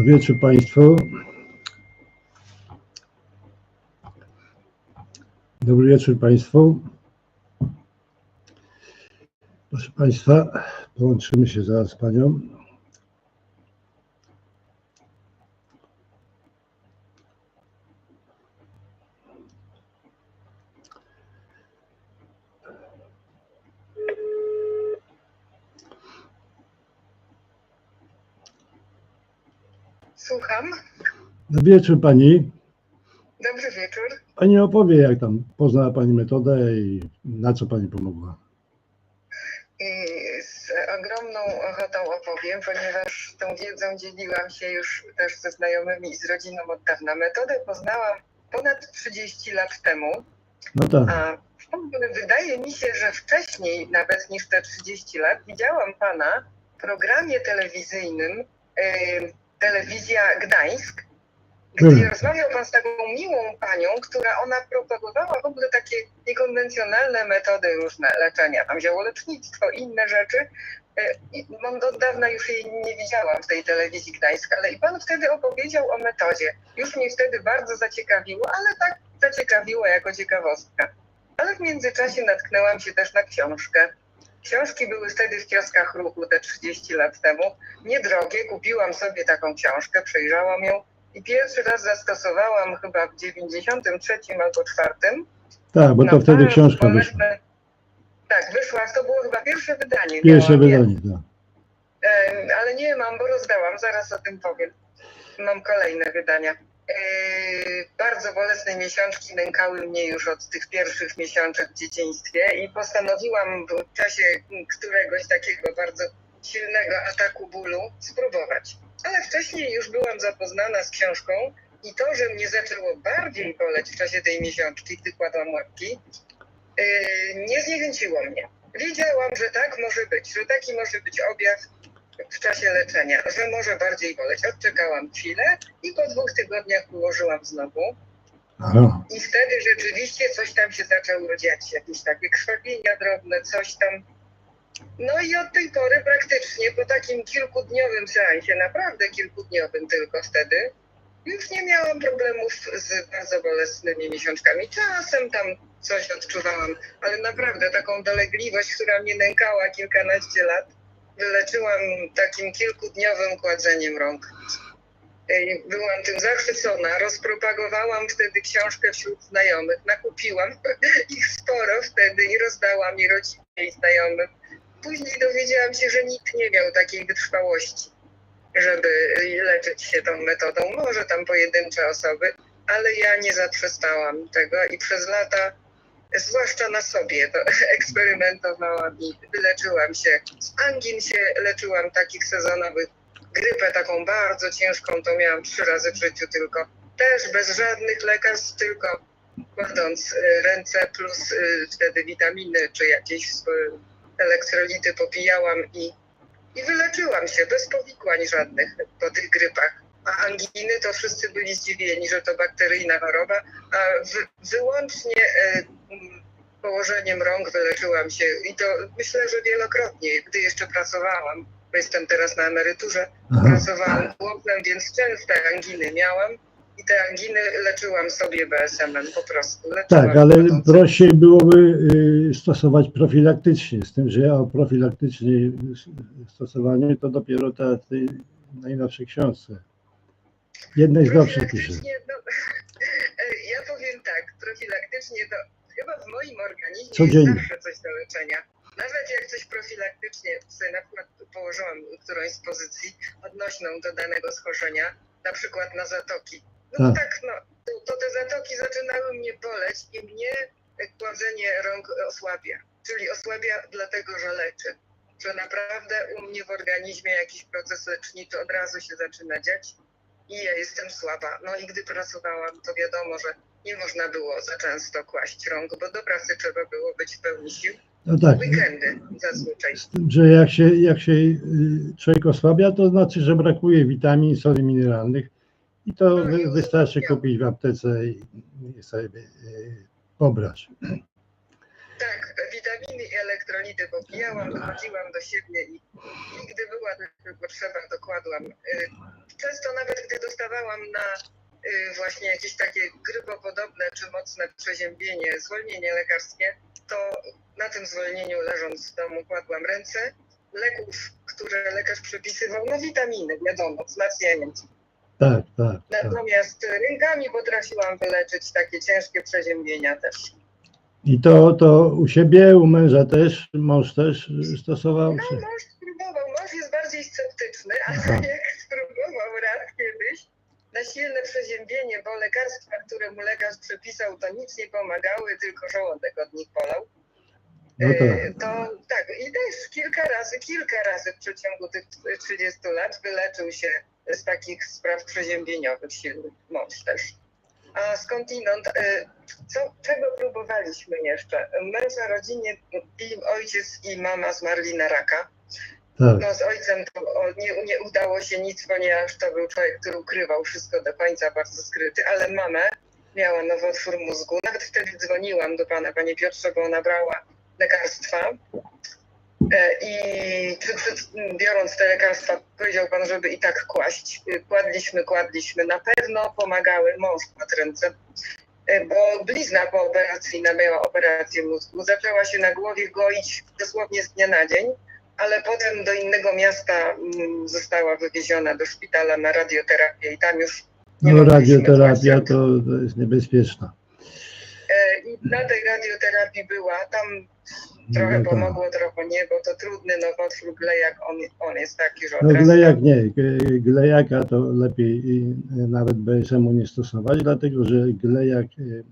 Dobry wieczór Państwu. Dobry wieczór Państwu. Proszę Państwa, połączymy się zaraz z Panią. Dobry wieczór Pani. Dobry wieczór. Pani opowie, jak tam poznała Pani metodę i na co Pani pomogła. I z ogromną ochotą opowiem, ponieważ tą wiedzą dzieliłam się już też ze znajomymi i z rodziną od dawna. Metodę poznałam ponad 30 lat temu, No tak, a wydaje mi się, że wcześniej, nawet niż te 30 lat, widziałam Pana w programie telewizyjnym y, Telewizja Gdańsk, Mhm. rozmawiał Pan z taką miłą panią, która ona propagowała w ogóle takie niekonwencjonalne metody różne leczenia, tam ziołolecznictwo, inne rzeczy. E, Mam od dawna już jej nie widziałam w tej telewizji Gdańsk, ale i Pan wtedy opowiedział o metodzie. Już mnie wtedy bardzo zaciekawiło, ale tak zaciekawiło jako ciekawostka. Ale w międzyczasie natknęłam się też na książkę. Książki były wtedy w kioskach ruchu te 30 lat temu. Niedrogie, kupiłam sobie taką książkę, przejrzałam ją i pierwszy raz zastosowałam chyba w 93 albo 4. tak, bo to No, wtedy książka wyszła. Tak, wyszła, to było chyba pierwsze wydanie. Pierwsze miałam wydanie, tak. Ale nie mam, bo rozdałam, zaraz o tym powiem. Mam kolejne wydania. E, bardzo bolesne miesiączki nękały mnie już od tych pierwszych miesiączek w dzieciństwie i postanowiłam w czasie któregoś takiego bardzo silnego ataku bólu spróbować. Ale wcześniej już byłam zapoznana z książką i to, że mnie zaczęło bardziej boleć w czasie tej miesiączki, gdy kładłam łapki, e, nie zniechęciło mnie. Wiedziałam, że tak może być, że taki może być objaw w czasie leczenia, że może bardziej boleć. Odczekałam chwilę i po dwóch tygodniach ułożyłam znowu. Aha. I wtedy rzeczywiście coś tam się zaczęło dziać, jakieś takie krwawienia drobne, coś tam. No i od tej pory praktycznie po takim kilkudniowym seansie, naprawdę kilkudniowym tylko wtedy, już nie miałam problemów z bardzo bolesnymi miesiączkami. Czasem tam coś odczuwałam, ale naprawdę taką dolegliwość, która mnie nękała kilkanaście lat, wyleczyłam takim kilkudniowym kładzeniem rąk. Byłam tym zachwycona, rozpropagowałam wtedy książkę wśród znajomych, nakupiłam ich sporo wtedy i rozdałam i rodzinie i znajomym. Później dowiedziałam się, że nikt nie miał takiej wytrwałości, żeby leczyć się tą metodą. Może tam pojedyncze osoby, ale ja nie zaprzestałam tego i przez lata, zwłaszcza na sobie, to eksperymentowałam i wyleczyłam się. Z angin się leczyłam takich sezonowych grypę taką bardzo ciężką to miałam trzy razy w życiu tylko. Też bez żadnych lekarstw, tylko kładąc y, ręce plus y, wtedy witaminy czy jakieś elektrolity popijałam i, i wyleczyłam się bez powikłań żadnych po tych grypach. A anginy to wszyscy byli zdziwieni, że to bakteryjna choroba, a wy, wyłącznie mm, położeniem rąk wyleczyłam się i to myślę, że wielokrotnie, gdy jeszcze pracowałam, bo jestem teraz na emeryturze, Aha. Pracowałam chłopem, więc częste anginy miałam i te anginy leczyłam sobie BSM-em po prostu. Leczyłam Tak, ale prościej byłoby y, stosować profilaktycznie, z tym, że ja o profilaktycznej stosowaniu to dopiero ta tej najnowszej książce. Jednej z nowszych. Profilaktycznie, no, ja powiem tak, profilaktycznie to chyba w moim organizmie Codziennie. jest zawsze coś do leczenia. Nawet jak coś profilaktycznie, sobie na przykład położyłam którąś z pozycji odnośną do danego schorzenia, na przykład na zatoki. No Tak. tak, no, to, te zatoki zaczynały mnie boleć i mnie kładzenie rąk osłabia. Czyli osłabia dlatego, że leczy. Że naprawdę u mnie w organizmie jakiś proces leczniczy od razu się zaczyna dziać i ja jestem słaba. No i gdy pracowałam, to wiadomo, że nie można było za często kłaść rąk, bo do pracy trzeba było być w pełni sił. No tak, Weekendy zazwyczaj. z tym, że jak się, jak się y, człowiek osłabia, to znaczy, że brakuje witamin, soli mineralnych i to wystarczy kupić w aptece i, sobie y, pobrać. Tak, witaminy i elektrolity popijałam, dochodziłam do siebie i, i gdy była taka potrzeba, dokładłam. Y, często nawet gdy dostawałam na y, właśnie jakieś takie grypopodobne czy mocne przeziębienie, zwolnienie lekarskie, to na tym zwolnieniu leżąc w domu kładłam ręce. Leków, które lekarz przepisywał, no witaminy, wiadomo, wzmacniając. Tak, tak, tak. Natomiast rękami potrafiłam wyleczyć takie ciężkie przeziębienia też. I to, to u siebie, u męża też, mąż też stosował? No mąż spróbował, mąż jest bardziej sceptyczny, ale jak spróbował raz kiedyś na silne przeziębienie, bo lekarstwa, które mu lekarz przepisał, to nic nie pomagały, tylko żołądek od nich polał. No E, tak. To tak, i też kilka razy, kilka razy w przeciągu tych 30 lat wyleczył się z takich spraw przeziębieniowych silnych mąż też. A skądinąd, e, co, czego próbowaliśmy jeszcze? Męż na rodzinie i ojciec i mama zmarli na raka. Tak, No z ojcem to nie, nie udało się nic, ponieważ to był człowiek, który ukrywał wszystko do końca, bardzo skryty, ale mamę miała nowotwór mózgu. Nawet wtedy dzwoniłam do pana, panie Piotrze, bo ona brała lekarstwa. E, I czy, czy, biorąc te lekarstwa, powiedział pan, żeby i tak kłaść. Y, Kładliśmy, kładliśmy. Na pewno pomagały mąż kładł ręce, e, bo blizna pooperacyjna miała operację mózgu. Zaczęła się na głowie goić dosłownie z dnia na dzień ale potem do innego miasta mm, została wywieziona do szpitala na radioterapię i tam już no radioterapia to jest niebezpieczna. E, na tej radioterapii była, tam trochę No tak. pomogło, trochę nie, bo to trudny nowotwór glejak, on, on jest taki, że od No glejak nie, glejaka to lepiej y, nawet BSM-u nie stosować, dlatego że glejak, y,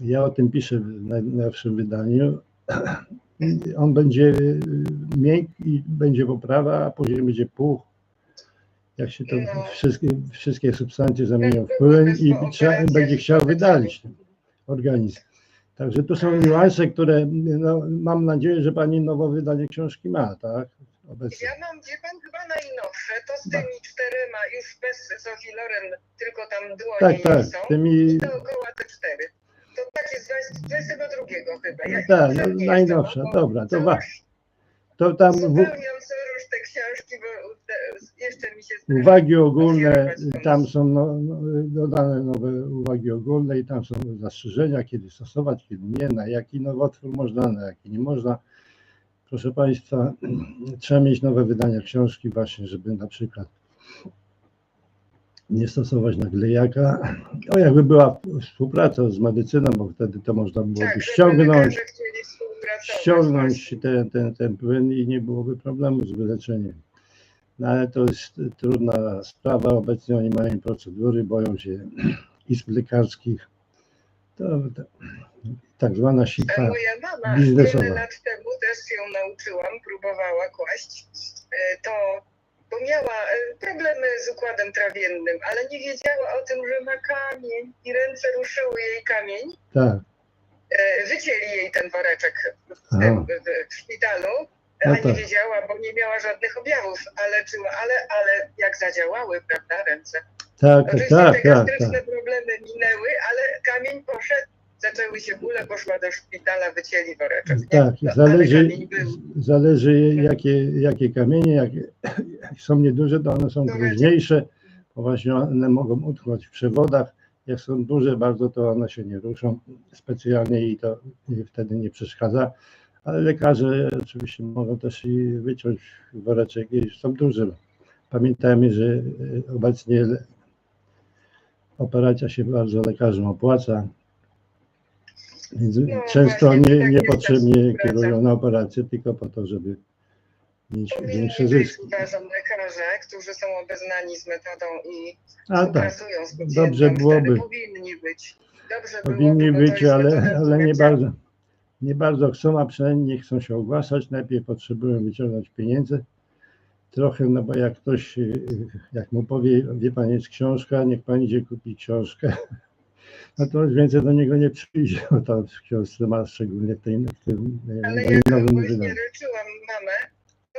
ja o tym piszę w najnowszym wydaniu, on będzie miękki, będzie poprawa, a później będzie puch. Jak się to No. wszystkie, wszystkie substancje zamienią w Tak płyn i będzie chciał wydalić organizm. Także tu są niuanse, które no, mam nadzieję, że pani nowo wydanie książki ma, tak? Obecnie. Ja mam, wie pan, chyba najnowsze, to z tymi czterema, już bez Zofilorem, tylko tam dłonie Tak, tak, są. tymi, dookoła te cztery. To tak jest z 22 chyba. Ja, tak, no, najnowsze, dobra, to, wa, to tam w, róż te książki, bo jeszcze mi się uwagi ogólne, tam są no, no, dodane nowe uwagi ogólne i tam są zastrzeżenia, kiedy stosować, kiedy nie, na jaki nowotwór można, na jaki nie można. Proszę Państwa, trzeba mieć nowe wydania książki właśnie, żeby na przykład nie stosować naglejaka. O, jakby była współpraca z medycyną, bo wtedy to można byłoby Tak, ściągnąć, lekarze chcieli ściągnąć ten, ten, ten płyn i nie byłoby problemu z wyleczeniem. No ale to jest trudna sprawa. Obecnie oni mają procedury, boją się izb lekarskich. To, to tak zwana sika. moja mama biznesowa. wiele lat temu też ją nauczyłam, próbowała kłaść. E, To, bo miała e, problemy z układem trawiennym, ale nie wiedziała o tym, że ma kamień i ręce ruszyły jej kamień. Tak, Wycięli jej ten woreczek w, tym, w, szpitalu, a No nie tak. wiedziała, bo nie miała żadnych objawów, ale czuła, ale, ale jak zadziałały, prawda, ręce. tak, Oczywiście tak, te tak, gastryczne tak. problemy minęły, ale kamień poszedł, zaczęły się bóle, poszła do szpitala, wycięli woreczek. nie? Tak, No, zależy, był. zależy jakie, jakie kamienie, jakie, jak są nieduże, to one są groźniejsze, bo właśnie one mogą utknąć w przewodach. Jak są duże bardzo, to one się nie ruszą specjalnie i to wtedy nie przeszkadza. Ale lekarze oczywiście mogą też i wyciąć woreczek, jeśli są duże. Pamiętajmy, że e, obecnie operacja się bardzo lekarzom opłaca. Więc No często nie, tak niepotrzebnie ta współpraca. kierują na operację, tylko po to, żeby większe zyski. lekarze, którzy są obeznani z metodą i A tak, współpracują z pacjentem. dobrze byłoby. Powinni być. Dobrze powinni byłoby, być, ale, ale nie bardzo. Nie bardzo chcą, a przynajmniej nie chcą się ogłaszać. Najpierw potrzebują wyciągnąć pieniędzy. Trochę, no bo jak ktoś, y, jak mu powie, wie pan, jest książka, niech pan idzie kupić książkę, no to już więcej do niego nie przyjdzie, bo to w książce ma szczególnie w tym, w tym y, Ale jak nowym właśnie leczyłam mamę,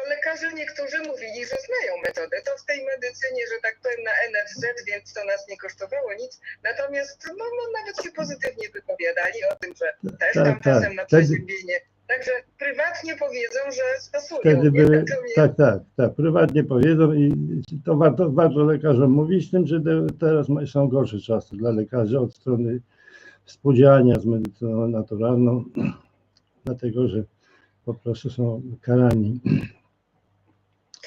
lekarze niektórzy mówili, że znają metodę. To w tej medycynie, że tak powiem, na NFZ, więc to nas nie kosztowało nic. Natomiast no, no, nawet się pozytywnie wypowiadali o tym, że też Tak, tam tak. czasem na Wtedy- przeziębienie. Także prywatnie powiedzą, że stosują. Wtedy były, tak, tak, tak, prywatnie powiedzą i to warto, warto lekarzom mówić, tym, że te- teraz są gorsze czasy dla lekarzy od strony współdziałania z medycyną naturalną, dlatego że po prostu są karani.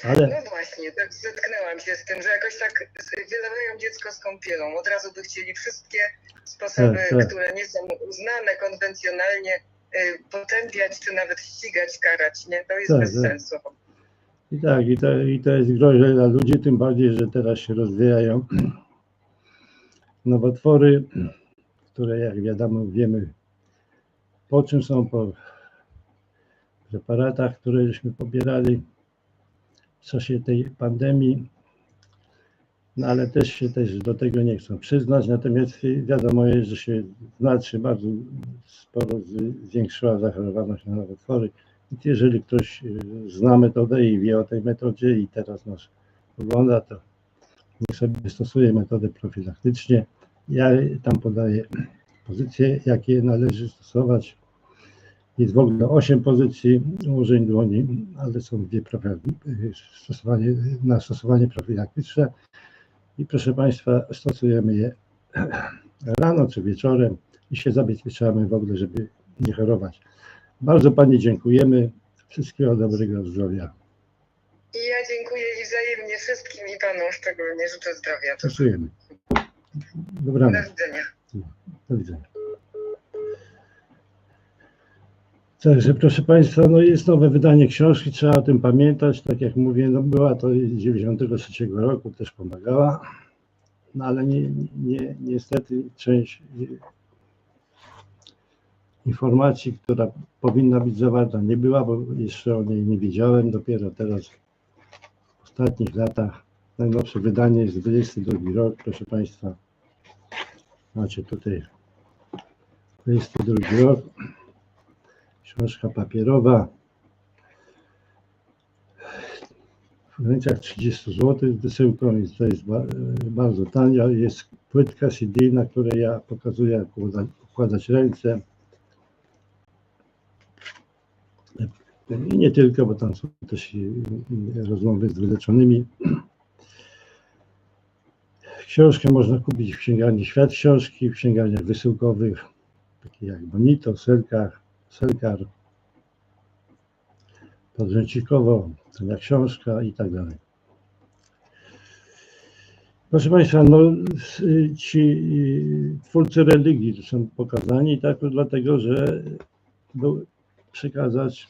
Ale No właśnie, tak zetknęłam się z tym, że jakoś tak wylewają dziecko z kąpielą. Od razu by chcieli wszystkie sposoby, Tak, tak. które nie są uznane konwencjonalnie, y, potępiać czy nawet ścigać, karać. Nie? To jest Tak, bez tak. sensu. i tak, i to, i to jest groźne dla ludzi, tym bardziej, że teraz się rozwijają nowotwory, które jak wiadomo wiemy po czym są, po preparatach, które żeśmy pobierali w czasie tej pandemii, no ale też się też do tego nie chcą przyznać, natomiast wiadomo jest, że się znacznie bardzo sporo zwiększyła zachorowalność na nowotwory. Jeżeli ktoś y, zna metodę i wie o tej metodzie i teraz nas ogląda, to niech sobie stosuje metodę profilaktycznie. Ja tam podaję pozycje, jakie należy stosować. Jest w ogóle 8 pozycji ułożeń dłoni, ale są dwie profi- stosowanie, na stosowanie profilaktyczne. I proszę Państwa, stosujemy je rano czy wieczorem i się zabezpieczamy w ogóle, żeby nie chorować. Bardzo Pani dziękujemy. Wszystkiego dobrego zdrowia. I ja dziękuję i wzajemnie wszystkim i Panu szczególnie życzę zdrowia. Stosujemy. Do Dobranoc. widzenia. Do widzenia. Także proszę Państwa, no jest nowe wydanie książki, trzeba o tym pamiętać. Tak jak mówię, no była to z 93 roku, też pomagała. No ale nie, nie, niestety część informacji, która powinna być zawarta, nie była, bo jeszcze o niej nie wiedziałem. Dopiero teraz w ostatnich latach najnowsze wydanie jest 22 rok, proszę Państwa. Macie tutaj 22 rok. Książka papierowa. W granicach 30 zł z wysyłką i to jest ba- bardzo tania. Jest płytka CD, na której ja pokazuję jak układa- układać ręce. I nie tylko, bo tam są też rozmowy z wyleczonymi. Książkę można kupić w księgarni Świat Książki, w księgarniach wysyłkowych, takich jak Bonito, Selkar, Selkar, Podrzęcikowo, Cena Książka i tak dalej. Proszę Państwa, no, ci y, twórcy religii są pokazani tak dlatego, że był przekazać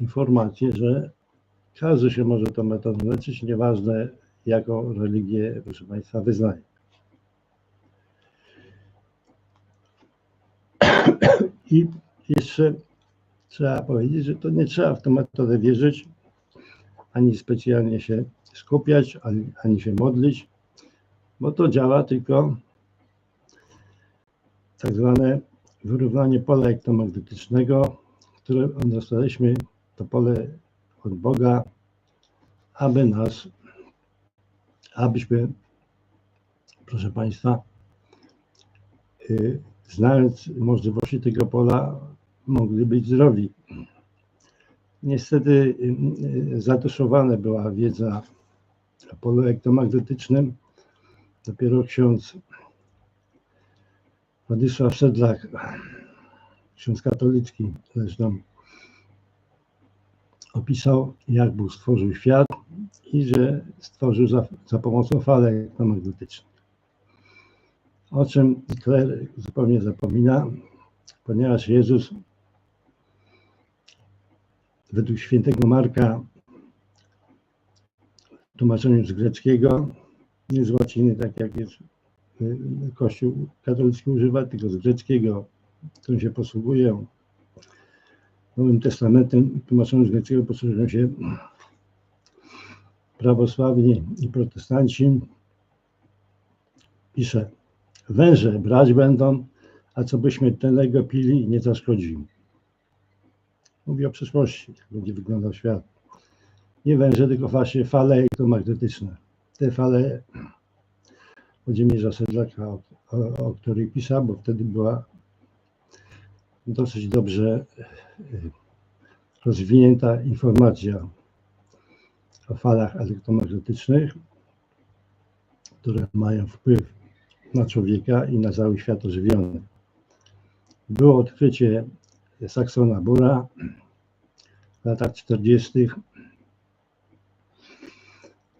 informację, że każdy się może tą metodą leczyć, nieważne jaką religię, proszę Państwa, wyznaje. I jeszcze trzeba powiedzieć, że to nie trzeba w tę metodę wierzyć, ani specjalnie się skupiać, ani, ani się modlić, bo to działa tylko tak zwane wyrównanie pola elektromagnetycznego, które dostaliśmy to pole od Boga, aby nas, abyśmy, proszę Państwa, y, znając możliwości tego pola, mogli być zdrowi. Niestety y, y, zatuszowana była wiedza o polu elektromagnetycznym. Dopiero ksiądz Władysław Sedlak, ksiądz katolicki zresztą, opisał, jak Bóg stworzył świat i że stworzył za, za pomocą fal elektromagnetycznych. O czym Kler zupełnie zapomina, ponieważ Jezus według świętego Marka w tłumaczeniu z greckiego, nie z łaciny, tak jak jest y, Kościół katolicki używa, tylko z greckiego, którym się posługują. Nowym Testamentem tłumaczonym z greckiego posługują się prawosławni i protestanci. Pisze, węże brać będą, a co by śmiertelnego pili nie zaszkodziło. Mówi o przyszłości, jak będzie wyglądał świat. Nie węże, tylko właśnie fale elektromagnetyczne. Te fale Włodzimierza Sedlaka, o, o, o której pisał, bo wtedy była dosyć dobrze y, rozwinięta informacja o falach elektromagnetycznych, które mają wpływ na człowieka i na cały świat ożywiony. Było odkrycie Saxona Bura w latach 40.,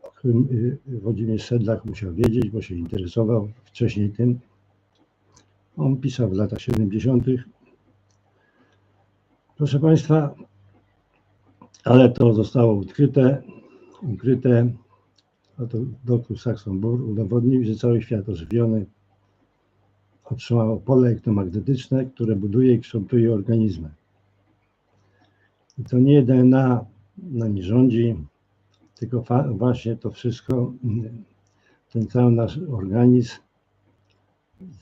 o którym y, Włodzimierz Sedlak musiał wiedzieć, bo się interesował wcześniej tym. On pisał w latach 70. Proszę Państwa, ale to zostało odkryte, ukryte. Oto dr Saxon Burr udowodnił, że cały świat ożywiony otrzymało pole elektromagnetyczne, które buduje i kształtuje organizmy. I to nie DNA nami rządzi, tylko właśnie to wszystko, ten cały nasz organizm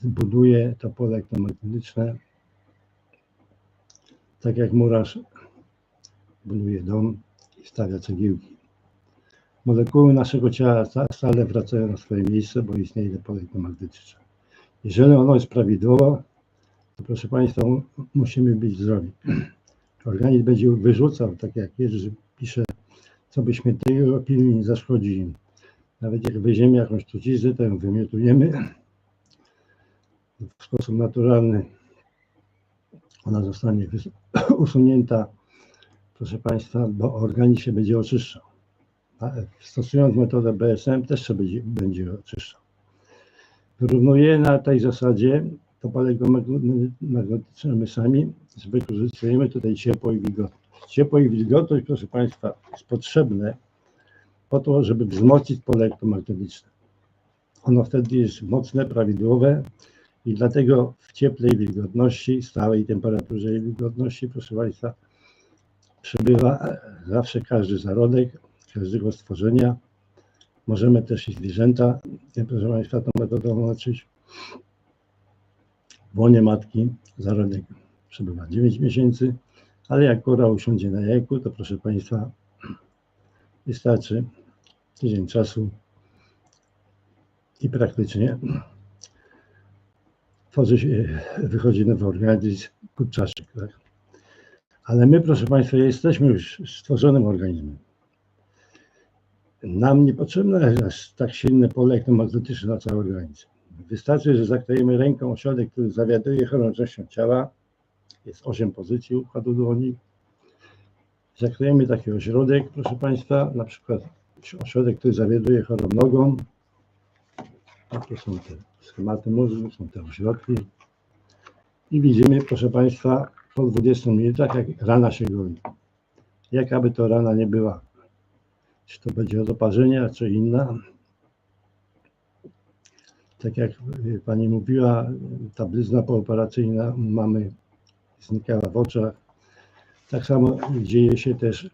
zbuduje to pole elektromagnetyczne, tak jak murarz buduje dom i stawia cegiełki. Molekuły naszego ciała stale wracają na swoje miejsce, bo istnieje pole elektromagnetyczne. Jeżeli ono jest prawidłowe, to proszę Państwa, musimy być zdrowi. Organizm będzie wyrzucał, tak jak Jerzy pisze, co byśmy tego pilnie nie zaszkodzi. Nawet jak weźmiemy jakąś truciznę, to ją wymiotujemy w sposób naturalny. Ona zostanie usunięta, proszę Państwa, bo organizm się będzie oczyszczał. Stosując metodę BSM też się będzie, będzie oczyszczał. Wyrównuje na tej zasadzie to pole magnetyczne my sami wykorzystujemy tutaj ciepło i wilgotność. Ciepło i wilgotność, proszę Państwa, jest potrzebne po to, żeby wzmocnić pole elektromagnetyczne. Ono wtedy jest mocne, prawidłowe i dlatego w cieplej wilgotności, stałej temperaturze i wilgotności, proszę Państwa, przebywa zawsze każdy zarodek, każdego stworzenia. Możemy też i zwierzęta, proszę Państwa, tą metodą leczyć. W łonie matki zarodek przebywa 9 miesięcy, ale jak kora usiądzie na jajku, to proszę Państwa, wystarczy tydzień czasu i praktycznie tworzy się, wychodzi nowy organizm, kurczaczek. Tak? Ale my, proszę Państwa, jesteśmy już stworzonym organizmem. Nam nie potrzebne jest tak silne pole elektromagnetyczne na cały organizm. Wystarczy, że zaklejemy ręką ośrodek, który zawiaduje chorążnością ciała. Jest 8 pozycji układu dłoni. Zaklejemy taki ośrodek, proszę Państwa, na przykład ośrodek, który zawiaduje chorą nogą. A tu są te schematy mózgu, są te ośrodki. I widzimy, proszę Państwa, po 20 minutach, jak rana się goi. Jaka to rana nie była, czy to będzie od czy inna. Tak jak Pani mówiła, ta blizna pooperacyjna mamy znikała w oczach. Tak samo dzieje się też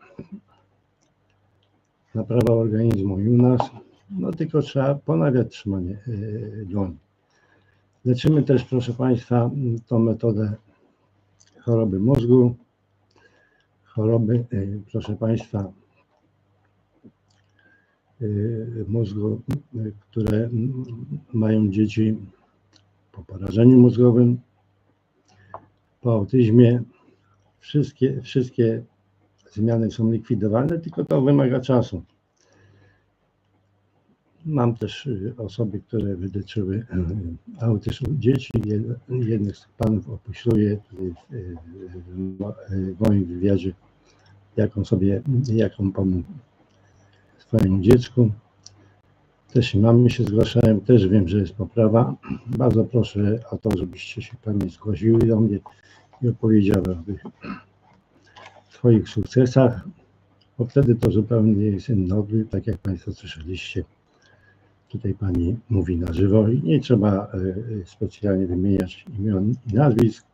naprawa organizmu i u nas, no tylko trzeba ponawiać trzymanie e, dłoni. Leczymy też, proszę Państwa, tą metodę choroby mózgu, choroby, e, proszę Państwa, mózgu, które mają dzieci po porażeniu mózgowym, po autyzmie. Wszystkie, wszystkie zmiany są likwidowane, tylko to wymaga czasu. Mam też y, osoby, które wyleczyły y, autyzm u dzieci. Jednych z panów opisuje w moim wywiadzie, jaką sobie, jaką pomógł swojemu dziecku. Też mamy się zgłaszają, też wiem, że jest poprawa. Bardzo proszę o to, żebyście się Pani zgłosiły do mnie i opowiedziały o tych swoich sukcesach, bo wtedy to zupełnie jest inny tak jak Państwo słyszeliście. Tutaj Pani mówi na żywo i nie trzeba e, specjalnie wymieniać imion i nazwisk,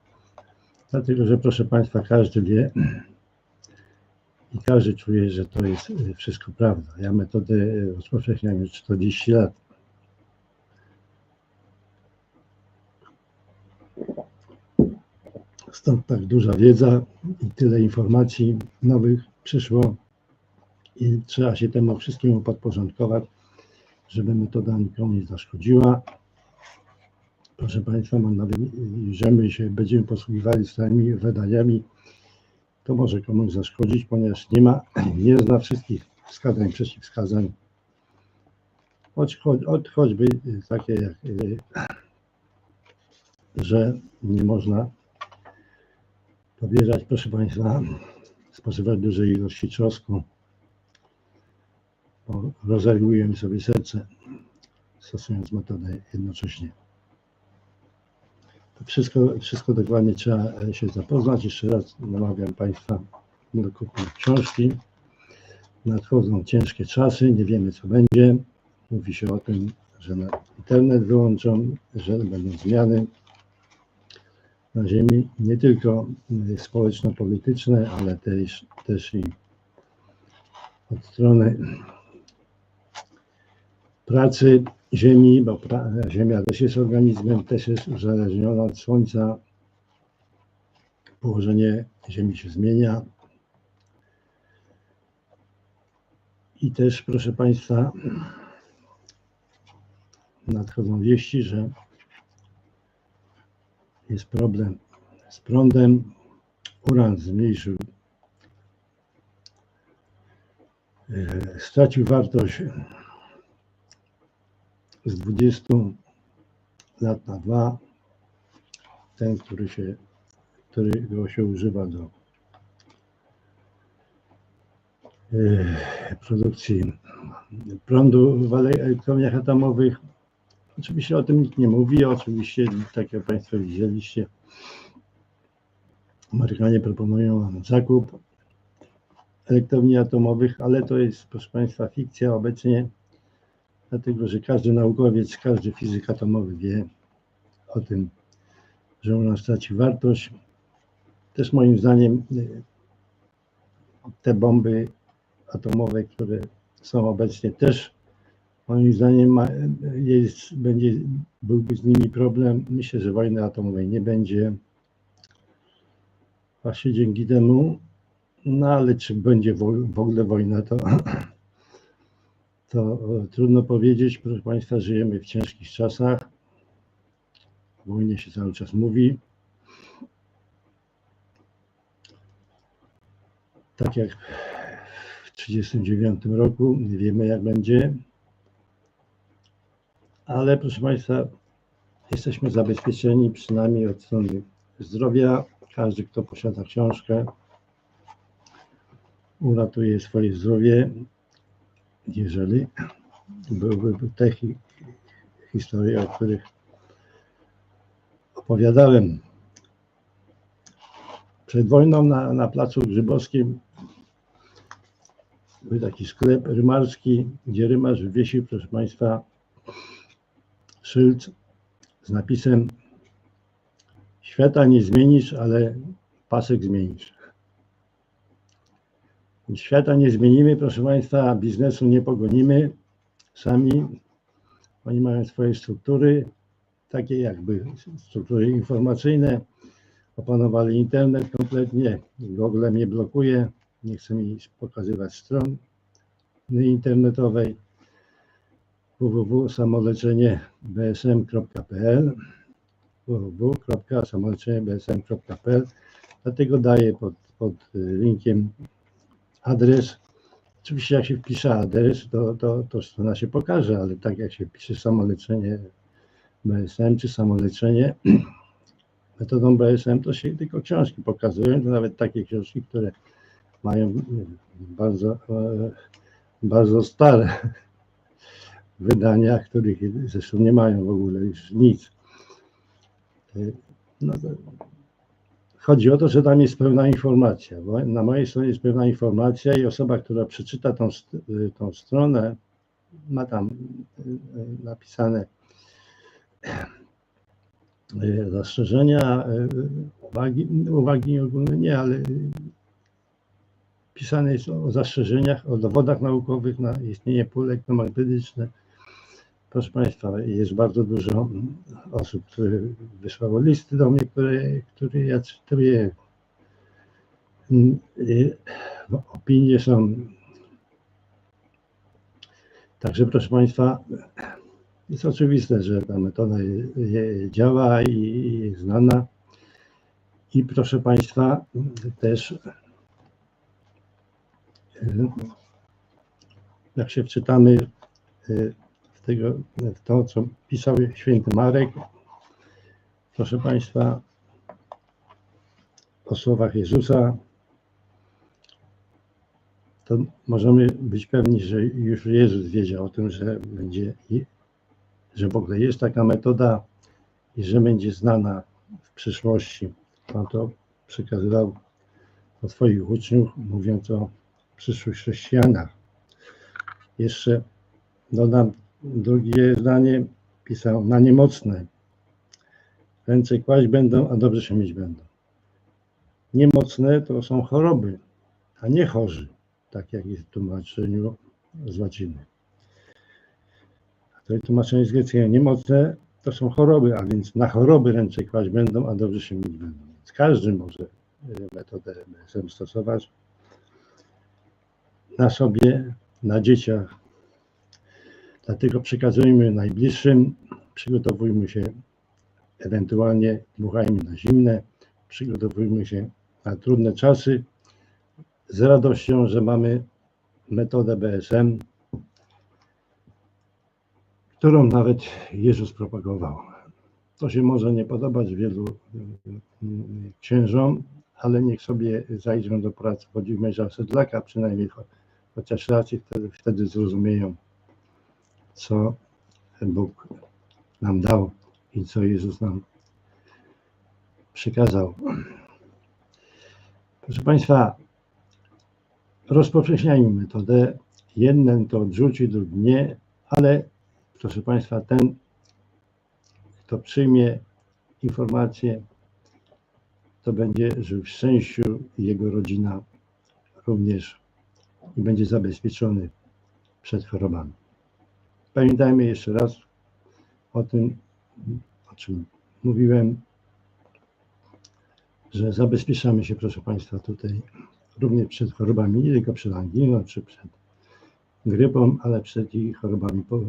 dlatego że proszę Państwa, każdy wie i każdy czuje, że to jest e, wszystko prawda. Ja metodę rozpowszechniam już 40 lat. Stąd tak duża wiedza i tyle informacji nowych przyszło i trzeba się temu wszystkiemu podporządkować, żeby metoda nikomu nie zaszkodziła. proszę Państwa, mam nawet, że my się będziemy posługiwali starymi wydaniami, to może komuś zaszkodzić, ponieważ nie ma, nie zna wszystkich wskazań, przeciwwskazań, choć, choć, choćby takie jak, y, że nie można pobierać, proszę Państwa, spożywać dużej ilości czosnku, bo rozerwujemy sobie serce, stosując metodę jednocześnie. Wszystko, wszystko dokładnie trzeba e, się zapoznać. Jeszcze raz namawiam Państwa do kupna książki. Nadchodzą ciężkie czasy, nie wiemy co będzie. Mówi się o tym, że na internet wyłączą, że będą zmiany na Ziemi, nie tylko y, społeczno-polityczne, ale też, też i od strony pracy Ziemi, bo pra, Ziemia też jest organizmem, też jest uzależniona od Słońca. Położenie Ziemi się zmienia. I też, proszę Państwa, nadchodzą wieści, że jest problem z prądem. Uran zmniejszył, e, stracił wartość z 20 lat na 2. Ten, który się, którego się używa do e, produkcji prądu w elektrowniach atomowych Oczywiście o tym nikt nie mówi. Oczywiście, tak jak Państwo widzieliście, Amerykanie proponują nam zakup elektrowni atomowych, ale to jest, proszę Państwa, fikcja obecnie, dlatego że każdy naukowiec, każdy fizyk atomowy wie o tym, że ona straci wartość. Też moim zdaniem te bomby atomowe, które są obecnie też Moim zdaniem ma, jest, będzie, byłby z nimi problem. Myślę, że wojny atomowej nie będzie. Właśnie dzięki temu, no ale czy będzie w ogóle wojna, to, to trudno powiedzieć. Proszę Państwa, żyjemy w ciężkich czasach. O wojnie się cały czas mówi. Tak jak w 1939 roku, nie wiemy jak będzie ale proszę Państwa, jesteśmy zabezpieczeni przynajmniej od strony zdrowia. Każdy, kto posiada książkę, uratuje swoje zdrowie, jeżeli byłyby te historie, o których opowiadałem. Przed wojną na, na Placu Grzybowskim był taki sklep rymarski, gdzie rymarz wywiesił, proszę Państwa, szyld z napisem Świata nie zmienisz, ale pasek zmienisz. Świata nie zmienimy, proszę Państwa, biznesu nie pogonimy sami. Oni mają swoje struktury, takie jakby struktury informacyjne. Opanowali internet kompletnie. Google mnie blokuje, nie chce mi pokazywać strony internetowej www.samoleczeniebsm.pl www.samoleczeniebsm.pl Dlatego daję pod, pod linkiem adres. Oczywiście jak się wpisze adres, to, to, to strona się pokaże, ale tak jak się wpisze samoleczenie BSM czy samoleczenie metodą BSM, to się tylko książki pokazują, to nawet takie książki, które mają bardzo, bardzo stare wydania, których zresztą nie mają w ogóle już nic. No chodzi o to, że tam jest pełna informacja. Na mojej stronie jest pełna informacja i osoba, która przeczyta tą, tą stronę, ma tam napisane zastrzeżenia, uwagi, uwagi ogólne nie, ale pisane jest o zastrzeżeniach, o dowodach naukowych na istnienie pól elektromagnetycznych, Proszę Państwa, jest bardzo dużo osób, które wysłało listy do mnie, które, które ja cytuję. Opinie są. Także proszę Państwa, Jest oczywiste, że ta metoda działa i jest znana. I proszę Państwa, też y, jak się wczytamy w, tego, to, co pisał święty Marek, proszę Państwa, o słowach Jezusa, to możemy być pewni, że już Jezus wiedział o tym, że będzie, że w ogóle jest taka metoda i że będzie znana w przyszłości. Pan to przekazywał do swoich uczniów, mówiąc o przyszłych chrześcijanach. Jeszcze dodam drugie zdanie, pisał na niemocne. Ręce kłaść będą, a dobrze się mieć będą. Niemocne to są choroby, a nie chorzy, tak jak jest w tłumaczeniu z łaciny. A to jest tłumaczenie z greckiego. Niemocne to są choroby, a więc na choroby ręce kłaść będą, a dobrze się mieć będą. Więc każdy może y, metodę BSM stosować na sobie, na dzieciach. Dlatego przekazujmy najbliższym, przygotowujmy się, ewentualnie dmuchajmy na zimne, przygotowujmy się na trudne czasy z radością, że mamy metodę BSM, którą nawet Jezus propagował. To się może nie podobać wielu mm, księżom, ale niech sobie zajrzą do pracy Włodzimierza Sedlaka, przynajmniej cho- chociaż raczej wtedy, wtedy zrozumieją, co Bóg nam dał i co Jezus nam przekazał. Proszę Państwa, rozpowszechniajmy metodę. Jeden to odrzuci, drugi nie, ale proszę Państwa, ten, kto przyjmie informację, to będzie żył w szczęściu i jego rodzina również i będzie zabezpieczony przed chorobami. Pamiętajmy jeszcze raz o tym, o czym mówiłem, że zabezpieczamy się, proszę Państwa, tutaj również przed chorobami, nie tylko przed anginą czy przed grypą, ale przed i chorobami po-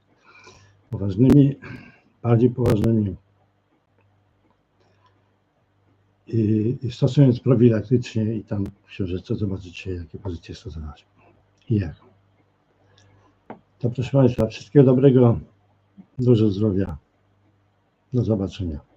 poważnymi, bardziej poważnymi. I, i stosując profilaktycznie i tam w książeczce zobaczycie, jakie pozycje stosować i jak. To proszę Państwa, wszystkiego dobrego, dużo zdrowia. Do zobaczenia.